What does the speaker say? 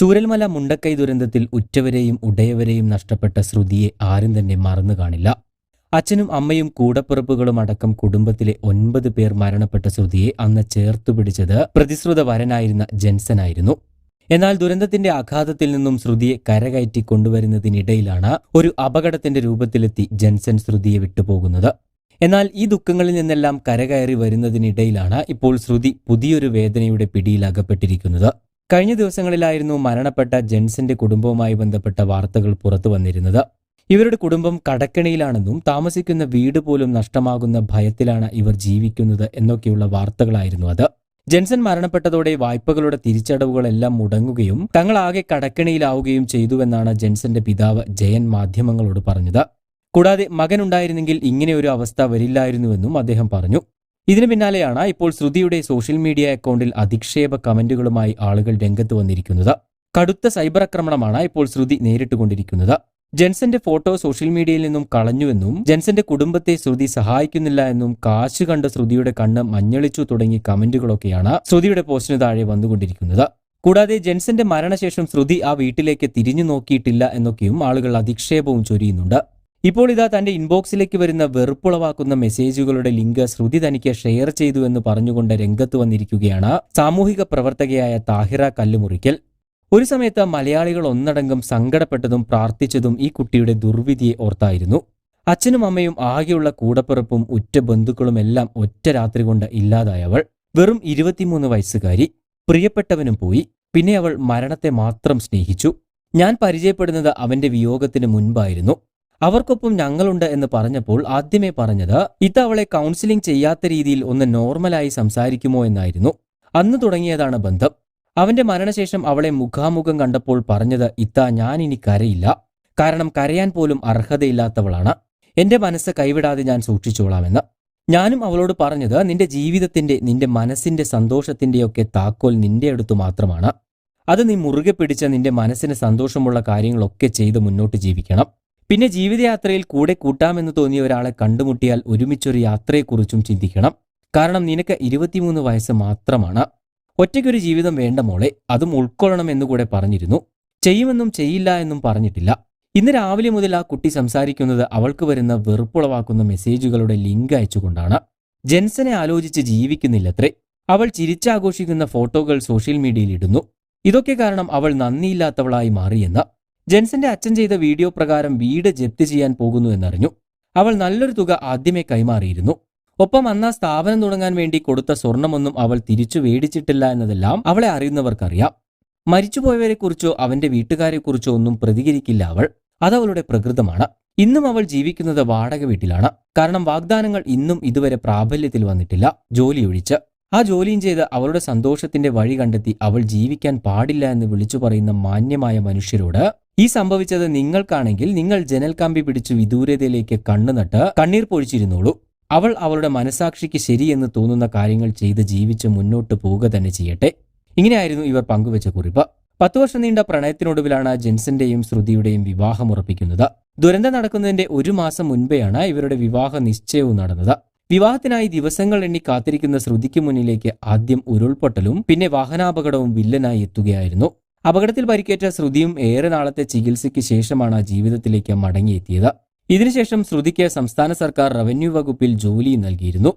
ചൂരൽമല മുണ്ടക്കൈ ദുരന്തത്തിൽ ഉറ്റവരെയും ഉടയവരെയും നഷ്ടപ്പെട്ട ശ്രുതിയെ ആരും തന്നെ മറന്നു കാണില്ല. അച്ഛനും അമ്മയും കൂടപ്പിറപ്പുകളും അടക്കം കുടുംബത്തിലെ ഒൻപത് പേർ മരണപ്പെട്ട ശ്രുതിയെ അന്ന് ചേർത്തുപിടിച്ചത് പ്രതിശ്രുത വരനായിരുന്ന ജെൻസനായിരുന്നു. എന്നാൽ ദുരന്തത്തിന്റെ ആഘാതത്തിൽ നിന്നും ശ്രുതിയെ കരകയറ്റി കൊണ്ടുവരുന്നതിനിടയിലാണ് ഒരു അപകടത്തിന്റെ രൂപത്തിലെത്തി ജെൻസൻ ശ്രുതിയെ വിട്ടുപോകുന്നത്. എന്നാൽ ഈ ദുഃഖങ്ങളിൽ നിന്നെല്ലാം കരകയറി വരുന്നതിനിടയിലാണ് ഇപ്പോൾ ശ്രുതി പുതിയൊരു വേദനയുടെ പിടിയിൽ അകപ്പെട്ടിരിക്കുന്നത്. കഴിഞ്ഞ ദിവസങ്ങളിലായിരുന്നു മരണപ്പെട്ട ജെൻസന്റെ കുടുംബവുമായി ബന്ധപ്പെട്ട വാർത്തകൾ പുറത്തു വന്നിരുന്നത്. ഇവരുടെ കുടുംബം കടക്കണിയിലാണെന്നും താമസിക്കുന്ന വീട് പോലും നഷ്ടമാകുന്ന ഭയത്തിലാണ് ഇവർ ജീവിക്കുന്നത് എന്നൊക്കെയുള്ള വാർത്തകളായിരുന്നു അത്. ജെൻസൺ മരണപ്പെട്ടതോടെ വായ്പകളുടെ തിരിച്ചടവുകളെല്ലാം മുടങ്ങുകയും തങ്ങളാകെ കടക്കണിയിലാവുകയും ചെയ്തുവെന്നാണ് ജെൻസന്റെ പിതാവ് ജയൻ മാധ്യമങ്ങളോട് പറഞ്ഞത്. കൂടാതെ മകനുണ്ടായിരുന്നെങ്കിൽ ഇങ്ങനെയൊരു അവസ്ഥ വരില്ലായിരുന്നുവെന്നും അദ്ദേഹം പറഞ്ഞു. ഇതിനു പിന്നാലെയാണ് ഇപ്പോൾ ശ്രുതിയുടെ സോഷ്യൽ മീഡിയ അക്കൗണ്ടിൽ അധിക്ഷേപ കമന്റുകളുമായി ആളുകൾ രംഗത്ത് വന്നിരിക്കുന്നത്. കടുത്ത സൈബർ ആക്രമണമാണ് ഇപ്പോൾ ശ്രുതി നേരിട്ടുകൊണ്ടിരിക്കുന്നത് ജെൻസന്റെ ഫോട്ടോ സോഷ്യൽ മീഡിയയിൽ നിന്നും കളഞ്ഞുവെന്നും ജെൻസന്റെ കുടുംബത്തെ ശ്രുതി സഹായിക്കുന്നില്ല എന്നും കാശ് കണ്ട ശ്രുതിയുടെ കണ്ണ് മഞ്ഞളിച്ചു തുടങ്ങി കമന്റുകളൊക്കെയാണ് ശ്രുതിയുടെ പോസ്റ്റിന് താഴെ വന്നുകൊണ്ടിരിക്കുന്നത്. കൂടാതെ ജെൻസന്റെ മരണശേഷം ശ്രുതി ആ വീട്ടിലേക്ക് തിരിഞ്ഞു നോക്കിയിട്ടില്ല എന്നൊക്കെയും ആളുകൾ അധിക്ഷേപവും ചൊരിയുന്നുണ്ട്. ഇപ്പോൾ ഇതാ തന്റെ ഇൻബോക്സിലേക്ക് വരുന്ന വെറുപ്പുളവാക്കുന്ന മെസ്സേജുകളുടെ ലിങ്ക് ശ്രുതി തനിക്ക് ഷെയർ ചെയ്തു എന്ന് പറഞ്ഞുകൊണ്ട് രംഗത്ത് വന്നിരിക്കുകയാണ് സാമൂഹിക പ്രവർത്തകയായ താഹിറ കല്ലുമുറിക്കൽ. ഒരു സമയത്ത് മലയാളികൾ ഒന്നടങ്കം സങ്കടപ്പെട്ടതും പ്രാർത്ഥിച്ചതും ഈ കുട്ടിയുടെ ദുർവിധിയെ ഓർത്തായിരുന്നു. അച്ഛനും അമ്മയും ആകെയുള്ള കൂടപ്പിറപ്പും ഉറ്റ ബന്ധുക്കളും എല്ലാം ഒറ്റ രാത്രി കൊണ്ട് ഇല്ലാതായവൾ വെറും ഇരുപത്തിമൂന്ന് വയസ്സുകാരി. പ്രിയപ്പെട്ടവനും പോയി. പിന്നെ അവൾ മരണത്തെ മാത്രം സ്നേഹിച്ചു. ഞാൻ പരിചയപ്പെടുന്നത് അവന്റെ വിയോഗത്തിന് മുൻപായിരുന്നു. അവർക്കൊപ്പം ഞങ്ങളുണ്ട് എന്ന് പറഞ്ഞപ്പോൾ ആദ്യമേ പറഞ്ഞത് ഇത് അവളെ കൗൺസിലിംഗ് ചെയ്യാത്ത രീതിയിൽ ഒന്ന് നോർമലായി സംസാരിക്കുമോ എന്നായിരുന്നു. അന്ന് തുടങ്ങിയതാണ് ബന്ധം. അവന്റെ മരണശേഷം അവളെ മുഖാമുഖം കണ്ടപ്പോൾ പറഞ്ഞത് ഇത്ത ഞാൻ ഇനി കരയില്ല. കാരണം കരയാൻ പോലും അർഹതയില്ലാത്തവളാണ്. എന്റെ മനസ്സ് കൈവിടാതെ ഞാൻ സൂക്ഷിച്ചോളാമെന്ന്. ഞാനും അവളോട് പറഞ്ഞത് നിന്റെ ജീവിതത്തിന്റെ നിന്റെ മനസ്സിന്റെ സന്തോഷത്തിന്റെയൊക്കെ താക്കോൽ നിന്റെ അടുത്തു മാത്രമാണ്. അത് നീ മുറുകെ പിടിച്ച നിന്റെ മനസ്സിന് സന്തോഷമുള്ള കാര്യങ്ങളൊക്കെ ചെയ്ത് മുന്നോട്ട് ജീവിക്കണം. പിന്നെ ജീവിതയാത്രയിൽ കൂടെ കൂട്ടാമെന്ന് തോന്നിയ ഒരാളെ കണ്ടുമുട്ടിയാൽ ഒരുമിച്ചൊരു യാത്രയെക്കുറിച്ചും ചിന്തിക്കണം. കാരണം നിനക്ക് ഇരുപത്തിമൂന്ന് വയസ്സ് മാത്രമാണ്. ഒറ്റയ്ക്കൊരു ജീവിതം വേണ്ട മോളെ അതും ഉൾക്കൊള്ളണം എന്നുകൂടെ പറഞ്ഞിരുന്നു. ചെയ്യുമെന്നും ചെയ്യില്ല എന്നും പറഞ്ഞിട്ടില്ല. ഇന്ന് രാവിലെ മുതൽ ആ കുട്ടി സംസാരിക്കുന്നത് അവൾക്ക് വരുന്ന വെറുപ്പുളവാക്കുന്ന മെസ്സേജുകളുടെ ലിങ്ക് അയച്ചുകൊണ്ടാണ്. ജെൻസനെ ആലോചിച്ച് ജീവിക്കുന്നില്ലത്രേ. അവൾ ചിരിച്ചാഘോഷിക്കുന്ന ഫോട്ടോകൾ സോഷ്യൽ മീഡിയയിൽ ഇടുന്നു. ഇതൊക്കെ കാരണം അവൾ നന്ദിയില്ലാത്തവളായി മാറിയെന്ന് ജെൻസന്റെ അച്ഛൻ ചെയ്ത വീഡിയോ പ്രകാരം വീട് ജപ്തി ചെയ്യാൻ പോകുന്നു എന്നറിഞ്ഞു. അവൾ നല്ലൊരു തുക ആദ്യമേ കൈമാറിയിരുന്നു. ഒപ്പം അന്ന് ആ സ്ഥാപനം തുടങ്ങാൻ വേണ്ടി കൊടുത്ത സ്വർണമൊന്നും അവൾ തിരിച്ചു മേടിച്ചിട്ടില്ല എന്നതെല്ലാം അവളെ അറിയുന്നവർക്കറിയാം. മരിച്ചുപോയവരെക്കുറിച്ചോ അവന്റെ വീട്ടുകാരെക്കുറിച്ചോ ഒന്നും പ്രതികരിക്കില്ല അവൾ. അതവളുടെ പ്രകൃതമാണ്. ഇന്നും അവൾ ജീവിക്കുന്നത് വാടക വീട്ടിലാണ്. കാരണം വാഗ്ദാനങ്ങൾ ഇന്നും ഇതുവരെ പ്രാബല്യത്തിൽ വന്നിട്ടില്ല. ജോലി ഒഴിച്ച്. ആ ജോലിയും ചെയ്ത് അവളുടെ സന്തോഷത്തിന്റെ വഴി കണ്ടെത്തി അവൾ ജീവിക്കാൻ പാടില്ല എന്ന് വിളിച്ചു പറയുന്ന മാന്യമായ മനുഷ്യരോട് ഈ സംഭവിച്ചത് നിങ്ങൾക്കാണെങ്കിൽ നിങ്ങൾ ജനൽ കമ്പി പിടിച്ചു വിദൂരതയിലേക്ക് കണ്ണുനട്ട് കണ്ണീർ പൊഴിച്ചിരുന്നോളൂ. അവൾ അവളുടെ മനസാക്ഷിക്ക് ശരിയെന്ന് തോന്നുന്ന കാര്യങ്ങൾ ചെയ്ത് ജീവിച്ച് മുന്നോട്ട് പോവുക തന്നെ ചെയ്യട്ടെ. ഇങ്ങനെയായിരുന്നു ഇവർ പങ്കുവച്ച കുറിപ്പ്. പത്തു വർഷം നീണ്ട പ്രണയത്തിനൊടുവിലാണ് ജെൻസന്റെയും ശ്രുതിയുടെയും വിവാഹം ഉറപ്പിക്കുന്നത്. ദുരന്തം നടക്കുന്നതിന്റെ ഒരു മാസം മുൻപെയാണ് ഇവരുടെ വിവാഹ നിശ്ചയവും നടന്നത്. വിവാഹത്തിനായി ദിവസങ്ങൾ എണ്ണി കാത്തിരിക്കുന്ന ശ്രുതിക്ക് മുന്നിലേക്ക് ആദ്യം ഉരുൾപൊട്ടലും പിന്നെ വാഹനാപകടവും വില്ലനായി എത്തുകയായിരുന്നു. അപകടത്തിൽ പരിക്കേറ്റ ശ്രുതിയും ഏറെ നാളത്തെ ചികിത്സയ്ക്ക് ശേഷമാണ് ജീവിതത്തിലേക്ക് മടങ്ങിയെത്തിയത്. ഇതിനുശേഷം ശ്രുതിക്ക് സംസ്ഥാന സർക്കാർ റവന്യൂ വകുപ്പിൽ ജോലി നൽകിയിരുന്നു.